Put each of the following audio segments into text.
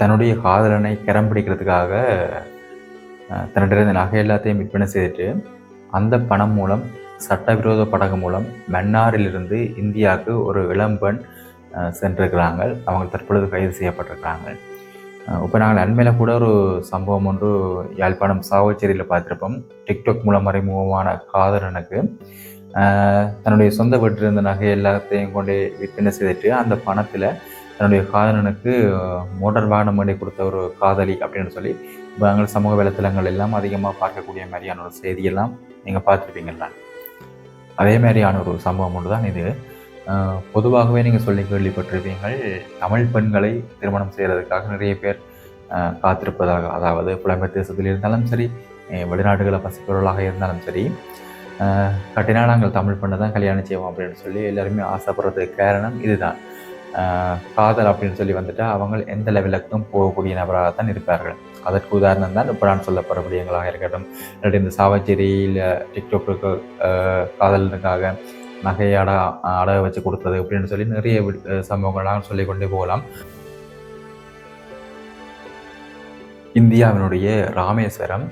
தன்னுடைய காதலனை கரம் பிடிக்கிறதுக்காக இருந்த நகை எல்லாத்தையும் விற்பனை செய்துட்டு அந்த பணம் மூலம் சட்டவிரோத படகு மூலம் மன்னாரிலிருந்து இந்தியாவுக்கு ஒரு இளம்பெண் சென்றிருக்கிறாங்க. அவங்க தற்பொழுது கைது செய்யப்பட்டிருக்கிறாங்க. இப்போ நாங்கள் அண்மையில் கூட ஒரு சம்பவம் ஒன்று யாழ்ப்பாணம் சாவச்சேரியில் பார்த்துருப்போம். டிக்டாக் மூலம் மறைமுகமான காதலனுக்கு தன்னுடைய சொந்த வீட்டில் இருந்த நகை எல்லாத்தையும் கொண்டு விற்பனை செய்துட்டு அந்த பணத்தில் தன்னுடைய காதலனுக்கு மோட்டார் வாகனம் வேண்டி கொடுத்த ஒரு காதலி அப்படின்னு சொல்லி நாங்கள் சமூக வலைத்தளங்கள் எல்லாம் அதிகமாக பார்க்கக்கூடிய மாதிரியான ஒரு செய்தியெல்லாம் நீங்கள் பார்த்துருப்பீங்கல்ல. அதே மாதிரியான ஒரு சம்பவம் ஒன்று தான் இது. பொதுவாகவே நீங்கள் சொல்லி கேள்விப்பட்டிருப்பீங்கள் தமிழ் பெண்களை திருமணம் செய்கிறதுக்காக நிறைய பேர் காத்திருப்பதாக அதாவது புலம்பெயர் தேசத்தில் இருந்தாலும் சரி வெளிநாடுகளை பசிப்பவர்களாக இருந்தாலும் சரி கட்டினா நாங்கள் தமிழ் பெண்ணை தான் கல்யாணம் செய்வோம் அப்படின்னு சொல்லி எல்லாருமே ஆசைப்படுறதுக்கு காரணம் இதுதான். காதல் அப்படின்னு சொல்லி வந்துட்டு அவங்க எந்த லெவலுக்கும் போகக்கூடிய நபராக தான் இருப்பார்கள். அதற்கு உதாரணம் தான் இப்போ நான் சொல்லப்படுற விடயங்களாக இருக்கட்டும். இல்லாட்டி இந்த சாவச்சேரியில் டிக்டாக்கு காதலனுக்காக நகையாட அட அடக வச்சு கொடுத்தது அப்படின்னு சொல்லி நிறைய சம்பவங்கள்லாம் சொல்லிக்கொண்டே போகலாம். இந்தியாவினுடைய ராமேஸ்வரம்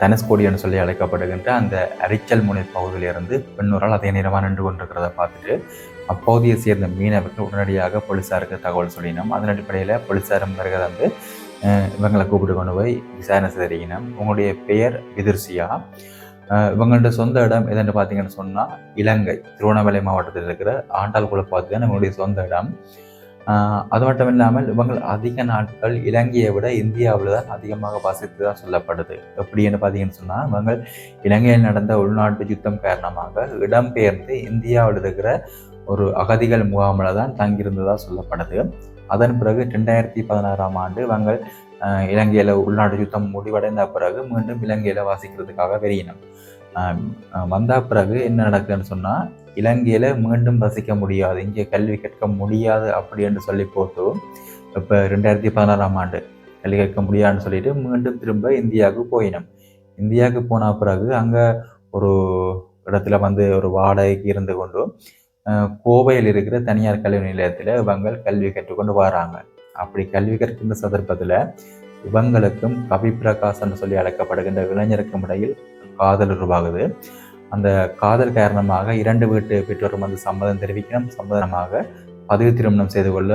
தனுஷ்கோடின்னு சொல்லி அழைக்கப்படுகின்ற அந்த அரிச்சல் முனை பகுதியிலிருந்து பெண்ணூரால் அதே நேரமாக நின்று கொண்டிருக்கிறத பார்த்துட்டு அப்பகுதியை சேர்ந்த மீனவர்கள் உடனடியாக போலீஸாருக்கு தகவல் சொல்லினோம். அதன் அடிப்படையில் போலீஸாரும் பிறகு வந்து இவங்களை கூப்பிட்டு கொண்டு போய் விசாரணை செய்திருக்கணும் உங்களுடைய பெயர் எதிர்சியா இவங்கள்ட்ட சொந்த இடம் எதுன்னு பார்த்தீங்கன்னு சொன்னால் இலங்கை திருவண்ணாமலை மாவட்டத்தில் இருக்கிற ஆண்டாள் குளப்பாத்து தான் இவங்களுடைய சொந்த இடம். அது மட்டும் இல்லாமல் இவங்க அதிக நாட்கள் இலங்கையை விட இந்தியாவில் தான் அதிகமாக வசித்ததாக சொல்லப்படுது. எப்படின்னு பார்த்தீங்கன்னு சொன்னால் இவங்க இலங்கையில் நடந்த உள்நாட்டு யுத்தம் காரணமாக இடம்பெயர்ந்து இந்தியாவில் இருக்கிற ஒரு அகதிகள் முகாமில் தான் தங்கியிருந்ததாக சொல்லப்படுது. அதன் பிறகு ரெண்டாயிரத்தி பதினாறாம் ஆண்டு இவங்க இலங்கையில் உள்நாட்டு யுத்தம் முடிவடைந்த பிறகு மீண்டும் இலங்கையில் வாசிக்கிறதுக்காக வெளியினம் வந்த பிறகு என்ன நடக்குதுன்னு சொன்னால் இலங்கையில் மீண்டும் வசிக்க முடியாது. இங்கே கல்வி கற்க முடியாது அப்படின்னு சொல்லி போட்டு இப்போ ரெண்டாயிரத்தி பதினாறாம் ஆண்டு கல்வி கற்க முடியாதுன்னு சொல்லிட்டு மீண்டும் திரும்ப இந்தியாவுக்கு போயினோம். இந்தியாவுக்கு போன பிறகு அங்கே ஒரு இடத்துல வந்து ஒரு வாடகைக்கு இருந்து கொண்டு கோவையில் இருக்கிற தனியார் கல்வி நிலையத்தில் இவங்க கல்வி கற்றுக்கொண்டு வராங்க. அப்படி கல்வி கற்கின்ற சந்தர்ப்பத்தில் இவங்களுக்கும் கவி பிரகாசன் சொல்லி அழைக்கப்படுகின்ற இளைஞருக்கும் இடையில் காதல் உருவாகுது. அந்த காதல் காரணமாக இரண்டு வீட்டு பெற்றோரும் வந்து சம்மதம் தெரிவிக்கணும் சம்மதமாக பதவி திருமணம் செய்து கொள்ள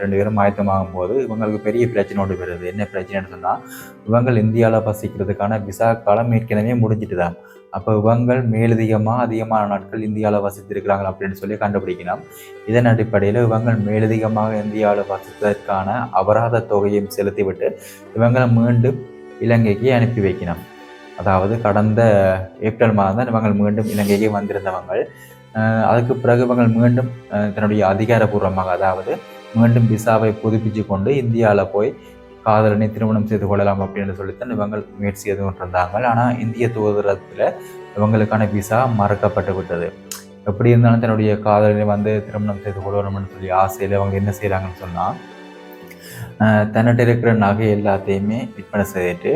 ரெண்டு பேரும் ஆயத்தமாகும் போது இவங்களுக்கு பெரிய பிரச்சனை ஒன்று வருது. என்ன பிரச்சனைன்னு சொன்னால் இவங்கள் இந்தியாவில் வசிக்கிறதுக்கான விசா காலம் ஏற்கனவே முடிஞ்சிட்டு தான் அப்போ இவங்கள் மேலதிகமாக அதிகமான நாட்கள் இந்தியாவில் வசித்திருக்கிறாங்க அப்படின்னு சொல்லி கண்டுபிடிக்கணும். இதன் அடிப்படையில் இவங்கள் மேலதிகமாக இந்தியாவில் வசித்ததற்கான அபராத தொகையும் செலுத்திவிட்டு இவங்களை மீண்டும் இலங்கைக்கு அனுப்பி வைக்கணும். அதாவது கடந்த ஏப்ரல் மாதம் தான் இவங்கள் மீண்டும் இலங்கைக்கு வந்திருந்தவங்கள். அதுக்கு பிறகு இவங்கள் மீண்டும் தன்னுடைய அதிகாரபூர்வமாக அதாவது மீண்டும் விசாவை புதுப்பிச்சு கொண்டு இந்தியாவில் போய் காதலனை திருமணம் செய்து கொள்ளலாம் அப்படின்னு சொல்லித்தான் இவங்கள் முயற்சி எதுவும் இருந்தாங்க. ஆனால் இந்திய தூதரத்தில் இவங்களுக்கான விசா மறக்கப்பட்டு விட்டது. எப்படி இருந்தாலும் தன்னுடைய காதலனை வந்து திருமணம் செய்து கொள்ளணும்னு சொல்லி ஆசையில் அவங்க என்ன செய்கிறாங்கன்னு சொன்னால் தன்னிட்ட இருக்கிற நகை எல்லாத்தையுமே விற்பனை செய்துட்டு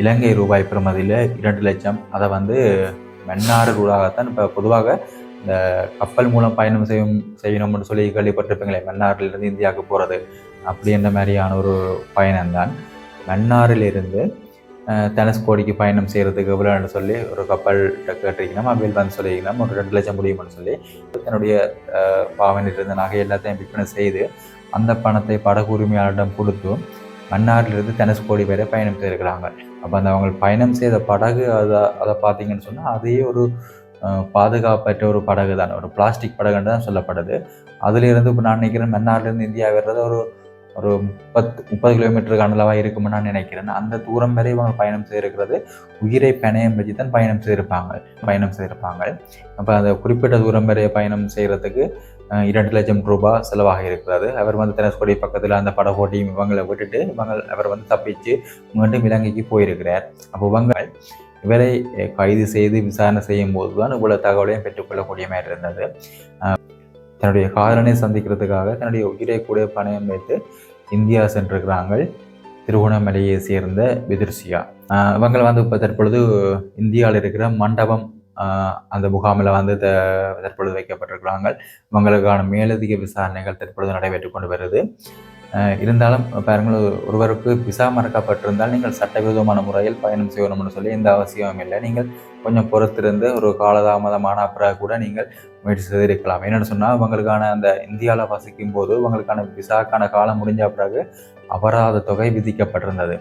இலங்கை ரூபாய் பெறுமதியில் இரண்டு லட்சம். அதை வந்து மென்னாறு ரூபாகத்தான் இப்போ பொதுவாக இந்த கப்பல் மூலம் பயணம் செய்யும் செய்யணும்னு சொல்லி கேள்விப்பட்டிருப்பீங்களே மன்னாரிலிருந்து இந்தியாவுக்கு போகிறது அப்படின்ற மாதிரியான ஒரு பயணம்தான். மன்னாரிலிருந்து தனுஷ்கோடிக்கு பயணம் செய்கிறதுக்கு எவ்வளோன்னு சொல்லி ஒரு கப்பல் கேட்டிருக்கணும் அவையில் வந்து சொல்லியிருக்கணும் ஒரு ரெண்டு லட்சம் முடியும்னு சொல்லி தன்னுடைய பாவனில் இருந்த நகை எல்லாத்தையும் விற்பனை செய்து அந்த பணத்தை படகு உரிமையாளரிடம் கொடுத்து மன்னாரிலிருந்து தனுஷ்கோடி வரை பயணம் செய்திருக்கிறாங்க. அப்போ அந்த அவங்க பயணம் செய்த படகு அதை அதை பார்த்தீங்கன்னு சொன்னால் அதே ஒரு பாதுகாப்பற்ற ஒரு படகு தான். ஒரு பிளாஸ்டிக் படகுன்னு தான் சொல்லப்படுது. அதுலேருந்து இப்போ நான் நினைக்கிறேன் மன்னார்லேருந்து இந்தியா வர்றது ஒரு ஒரு முப்பத்து முப்பது கிலோமீட்டருக்கு அளவாக இருக்கும்னு நான் நினைக்கிறேன். அந்த தூரம் வரை இவங்க பயணம் செய்திருக்கிறது. உயிரை பிணையம் வச்சு தான் பயணம் செய்திருப்பாங்க பயணம் செய்திருப்பாங்க. அப்போ அந்த குறிப்பிட்ட தூரம் வரை பயணம் செய்கிறதுக்கு இரண்டு லட்சம் ரூபாய் செலவாக இருக்கிறது. அவர் வந்து தனுஷ்கோடி பக்கத்தில் அந்த படகோட்டியும் இவங்களை விட்டுட்டு இவங்க அவர் வந்து தப்பிச்சு மீண்டும் இலங்கைக்கு போயிருக்கிறார். அப்போ இவங்க இவரை கைது செய்து விசாரணை செய்யும் போது தான் இவ்வளவு தகவலையும் பெற்றுக்கொள்ளக்கூடிய மாதிரி இருந்தது. தன்னுடைய காதலனை சந்திக்கிறதுக்காக தன்னுடைய உயிரை கூட பணயம் வைத்து இந்தியா சென்றிருக்கிறாங்க திருகோணமலையை சேர்ந்த விதிர்சியா. இவங்களை வந்து இப்போ தற்பொழுது இந்தியாவில் இருக்கிற மண்டபம் அந்த முகாமில் வந்து த தற்பொழுது வைக்கப்பட்டிருக்கிறாங்க. இவங்களுக்கான மேலதிக விசாரணைகள் தற்பொழுது நடைபெற்று கொண்டு வருது. இருந்தாலும் பாருங்கள் ஒருவருக்கு விசா மறக்கப்பட்டிருந்தால் நீங்கள் சட்டவிரோதமான முறையில் பயணம் செய்யணும்னு சொல்லி எந்த அவசியமும் இல்லை. நீங்கள் கொஞ்சம் பொறுத்திருந்து ஒரு காலதாமதமான பிறகு கூட நீங்கள் முயற்சி செய்திருக்கலாம். என்னென்னு சொன்னால் இவங்களுக்கான அந்த இந்தியாவில் வசிக்கும் போது இவங்களுக்கான விசாக்கான காலம் முடிஞ்ச பிறகு அபராத தொகை விதிக்கப்பட்டிருந்தது.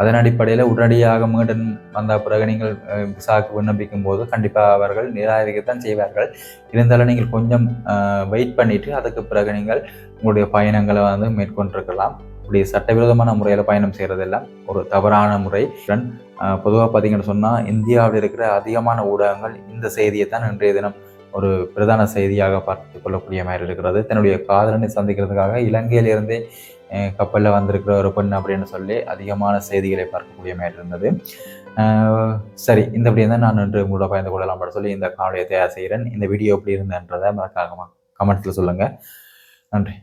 அதன் அடிப்படையில் உடனடியாக மீண்டும் வந்த பிறகு நீங்கள் விசாவுக்கு விண்ணப்பிக்கும் போது கண்டிப்பாக அவர்கள் நிராகரிக்கத்தான் செய்வார்கள். இருந்தாலும் நீங்கள் கொஞ்சம் வெயிட் பண்ணிட்டு அதுக்கு பிறகு நீங்கள் உங்களுடைய பயணங்களை வந்து மேற்கொண்டிருக்கலாம். இப்படி சட்டவிரோதமான முறையில் பயணம் செய்கிறதெல்லாம் ஒரு தவறான முறை. பொதுவாக பார்த்தீங்கன்னு சொன்னால் இந்தியாவில் இருக்கிற அதிகமான ஊடகங்கள் இந்த செய்தியை தான் இன்றைய தினம் ஒரு பிரதான செய்தியாக பார்த்து கொள்ளக்கூடிய மாதிரி இருக்கிறது. தன்னுடைய காதலனை சந்திக்கிறதுக்காக இலங்கையிலிருந்தே கப்பலில் வந்திருக்கிற ஒரு பெண் அப்படின்னு சொல்லி அதிகமான செய்திகளை பார்க்கக்கூடிய மாதிரி இருந்தது. சரி இந்த இப்படி தான் நான் இன்று உங்களோட பயந்து கொள்ளலாம் அப்படின்னு சொல்லி இந்த காணொலியை தயார் செய்கிறேன். இந்த வீடியோ எப்படி இருந்ததுன்றதை மறக்காம கமெண்ட்ஸில் சொல்லுங்கள் நன்றி.